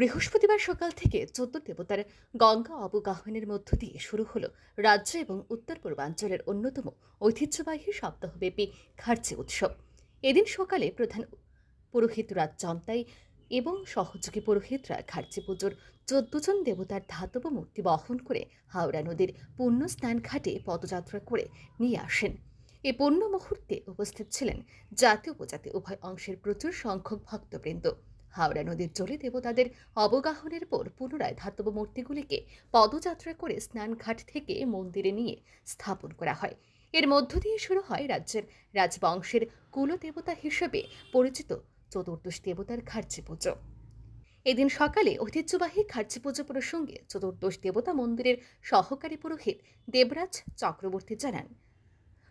বৃহস্পতিবার সকাল থেকে চোদ্দ দেবতার গঙ্গা অবগাহনের মধ্য দিয়ে শুরু হলো রাজ্য এবং উত্তর পূর্বাঞ্চলের অন্যতম ঐতিহ্যবাহী সপ্তাহব্যাপী খার্চি উৎসব। এদিন সকালে প্রধান পুরোহিত রাজ চন্তাই এবং সহযোগী পুরোহিতরা খার্চি পুজোর চোদ্দ জন দেবতার ধাতব মূর্তি বহন করে হাওড়া নদীর পূর্ণ স্নান ঘাটে পদযাত্রা করে নিয়ে আসেন। এ পূর্ণ মুহূর্তে উপস্থিত ছিলেন জাতি উপজাতি উভয় অংশের প্রচুর সংখ্যক ভক্তবৃন্দ। হাওড়া নদীর জলে দেবতাদের অবগাহনের পর পুনরায় ধাতব মূর্তিগুলিকে পদযাত্রা করে স্নানঘাট থেকে মন্দিরে নিয়ে স্থাপন করা হয়। এর মধ্য দিয়ে শুরু হয় রাজ্যের রাজবংশের কুলদেবতা হিসেবে পরিচিত চতুর্দশ দেবতার খার্চি পুজো এদিন সকালে ঐতিহ্যবাহী খার্চি পুজো প্রসঙ্গে চতুর্দশ দেবতা মন্দিরের সহকারী পুরোহিত দেবরাজ চক্রবর্তী জানান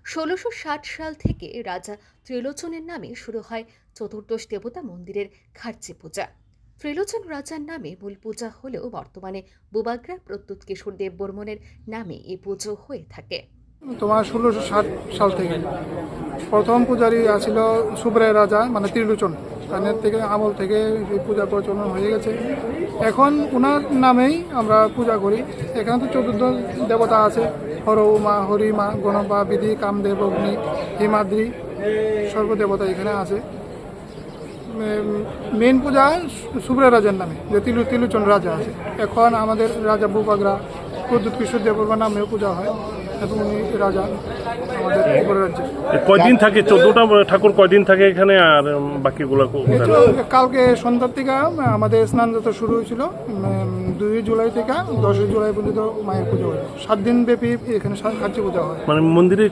ষোলোশো সাল থেকে রাজা ত্রিলোচনের নামে শুরু হয় চতুর্দশ দেবতা মন্দিরের খার্চি পূজা। ত্রিলোচন রাজার নামে মূল পূজা হলেও বর্তমানে বুবাগ্রা প্রত্যুত কিশোর দেব বর্মনের নামে এই পুজো হয়ে থাকে। তোমার ষোলোশো সাল থেকে প্রথম পূজারী আছিল সুব্রায় রাজা মানে ত্রিলোচন। তাদের থেকে, আমল থেকে পূজা প্রচলন হয়ে গেছে। এখন ওনার নামেই আমরা পূজা করি। এখানে তো চতুর্থ দেবতা আছে। হর উমা হরিমা গণপা, বিধি, কামদেব, অগ্নি, হিমাদ্রি সর্বদেবতা এখানে আছে। মেন পূজা সুব্রায় রাজার নামে, যে তিলু তিলুচন রাজা আছে। এখন আমাদের রাজা বুবাগরা প্রদ্যুৎ কিশোর দেববর্মা নামেও পূজা হয়। এবং উনি রাজা আমাদের ত্রিপুরা রাজ্যে। কয়দিন থাকে? চোদ্দটা ঠাকুর কয়দিন থাকে এখানে? আর বাকিগুলো কালকে সন্ধ্যার থেকে আমাদের স্নান যাত্রা শুরু হয়েছিল দুই জুলাই থেকে দশই জুলাই পর্যন্ত মায়ের পুজো হয়। সাত দিন ব্যাপী এখানে কার্যে পূজা হয়। মানে মন্দিরে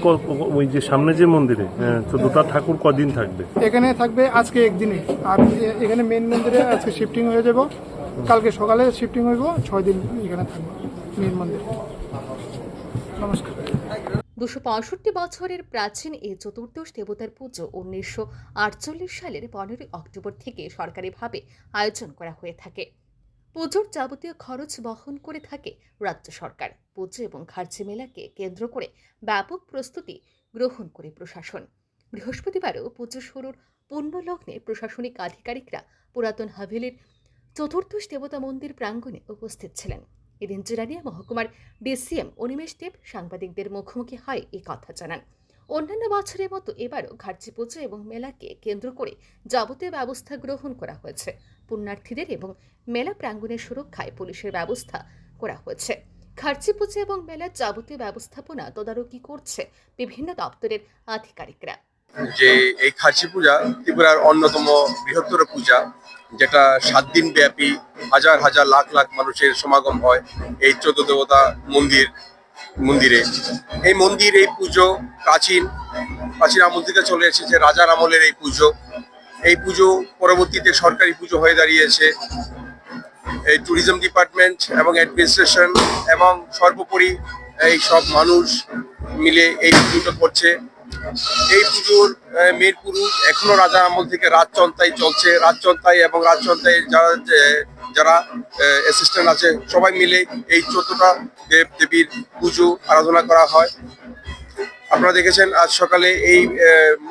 ওই যে সামনে যে মন্দিরে হ্যাঁ, চোদ্দটা ঠাকুর কদিন থাকবে? এখানে থাকবে আজকে একদিনে। আর এখানে মেন মন্দিরে আজকে শিফটিং হয়ে যাব। কালকে সকালে শিফটিং হইব ছয় দিন এখানে থাকবে মেন মন্দিরে। নমস্কার। দুশো পঁয়ষট্টি বছরের প্রাচীন এই চতুর্দশ দেবতার পুজো উনিশশো আটচল্লিশ সালের পনেরোই অক্টোবর থেকে সরকারিভাবে আয়োজন করা হয়ে থাকে। পুজোর যাবতীয় খরচ বহন করে থাকে রাজ্য সরকার। পুজো এবং খার্চি মেলাকে কেন্দ্র করে ব্যাপক প্রস্তুতি গ্রহণ করে প্রশাসন। বৃহস্পতিবারও পুজো শুরুর পুণ্যলগ্নে প্রশাসনিক আধিকারিকরা পুরাতন হাভেলির চতুর্দশ দেবতা মন্দির প্রাঙ্গণে উপস্থিত ছিলেন। এদিন জিরানিয়া মহকুমার ডিসিএম অনিমেষ দেব সাংবাদিকদের মুখোমুখি হয় এই কথা জানান। অন্যান্য বছরের মতো এবারও ঘাটচি পুজো এবং মেলাকে কেন্দ্র করে যাবতীয় ব্যবস্থা গ্রহণ করা হয়েছে। পুণ্যার্থীদের এবং মেলা প্রাঙ্গণের সুরক্ষায় পুলিশের ব্যবস্থা করা হয়েছে। খার্চি পুজো এবং মেলার যাবতীয় ব্যবস্থাপনা তদারকি করছে বিভিন্ন দপ্তরের আধিকারিকরা। যে এই খাসি পূজা ত্রিপুরার অন্যতম বৃহত্তর পূজা যেটা সাত দিন ব্যাপী হাজার হাজার লাখ লাখ মানুষের সমাগম হয়, এই চোদ্দ দেবতা মন্দির, মন্দিরে। এই মন্দির, এই পুজো প্রাচীন প্রাচীন আমল থেকে চলে এসেছে রাজার আমলের এই পুজো। এই পুজো পরবর্তীতে সরকারি পুজো হয়ে দাঁড়িয়েছে। এই ট্যুরিজম ডিপার্টমেন্ট এবং অ্যাডমিনিস্ট্রেশন এবং সর্বোপরি এই সব মানুষ মিলে এই পুজোটা করছে। এই পুজোর মেয়ের পুরুষ, এখনও রাজা আমল থেকে রাজচন্তাই চলছে। রাজচন্তাই এবং রাজচন্তাই যারা যারা অ্যাসিস্ট্যান্ট আছে, সবাই মিলে এই চোদ্দটা দেব দেবীর পুজো আরাধনা করা হয়। আপনারা দেখেছেন, আজ সকালে এই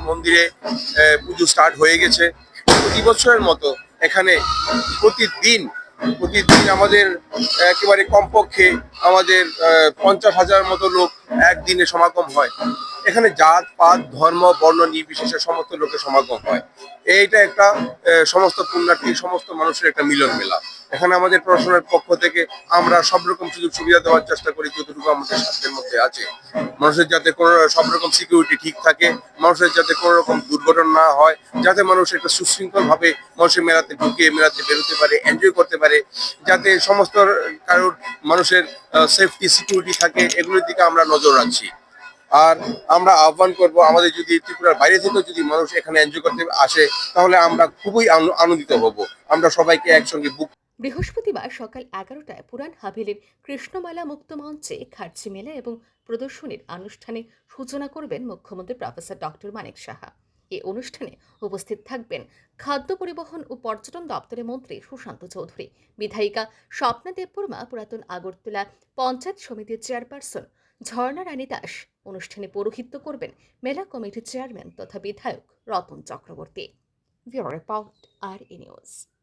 মন্দিরে পুজো স্টার্ট হয়ে গেছে। প্রতি বছরের মতো এখানে প্রতিদিন প্রতিদিন আমাদের একেবারে কমপক্ষে আমাদের পঞ্চাশ হাজার মতো লোক একদিনে সমাগম হয়। এখানে জাত, পাত, ধর্ম, বর্ণ, নির্বিশেষে সমস্ত লোকের সমাগম হয়। এইটা একটা সমস্ত পুণ্যার্থী, সমস্ত মানুষের একটা মিলন মেলা এখানে আমাদের প্রশাসনের পক্ষ থেকে আমরা সব রকম সুযোগ সুবিধা দেওয়ার চেষ্টা করি, যতটুকু আমাদের স্বাস্থ্যের মধ্যে আছে। মানুষের যাতে কোনো সব রকম সিকিউরিটি ঠিক থাকে, মানুষের যাতে কোনো রকম দুর্ঘটনা না হয়, যাতে মানুষ একটা সুশৃঙ্খল ভাবে মানুষের মেলাতে ঢুকে, মেলাতে বেরোতে পারে এনজয় করতে পারে, যাতে সমস্ত কারোর মানুষের সেফটি সিকিউরিটি থাকে, এগুলোর দিকে আমরা নজর রাখছি। আর আমরা আহ্বান করব, আমাদের যদি ত্রিপুরার বাইরে থেকেও যদি মানুষ এখানে এনজয় করতে আসে, তাহলে আমরা খুবই আনন্দিত হব। আমরা সবাইকে একসঙ্গে বুক বৃহস্পতিবার সকাল এগারোটায় পুরান হাভেলির কৃষ্ণমালা মুক্ত মঞ্চে খার্চি মেলা এবং প্রদর্শনীর আনুষ্ঠানে সূচনা করবেন মুখ্যমন্ত্রী প্রফেসর ডক্টর মানিক সাহা। এই অনুষ্ঠানে উপস্থিত থাকবেন খাদ্য পরিবহন ও পর্যটন দপ্তরের মন্ত্রী সুশান্ত চৌধুরী, বিধায়িকা স্বপ্না দেববর্মা, পুরাতন আগরতলা পঞ্চায়েত সমিতির চেয়ারপারসন ঝর্ণা রানী দাস অনুষ্ঠানে পৌরোহিত্য করবেন মেলা কমিটির চেয়ারম্যান তথা বিধায়ক রতন চক্রবর্তী। আর ই নিউজ।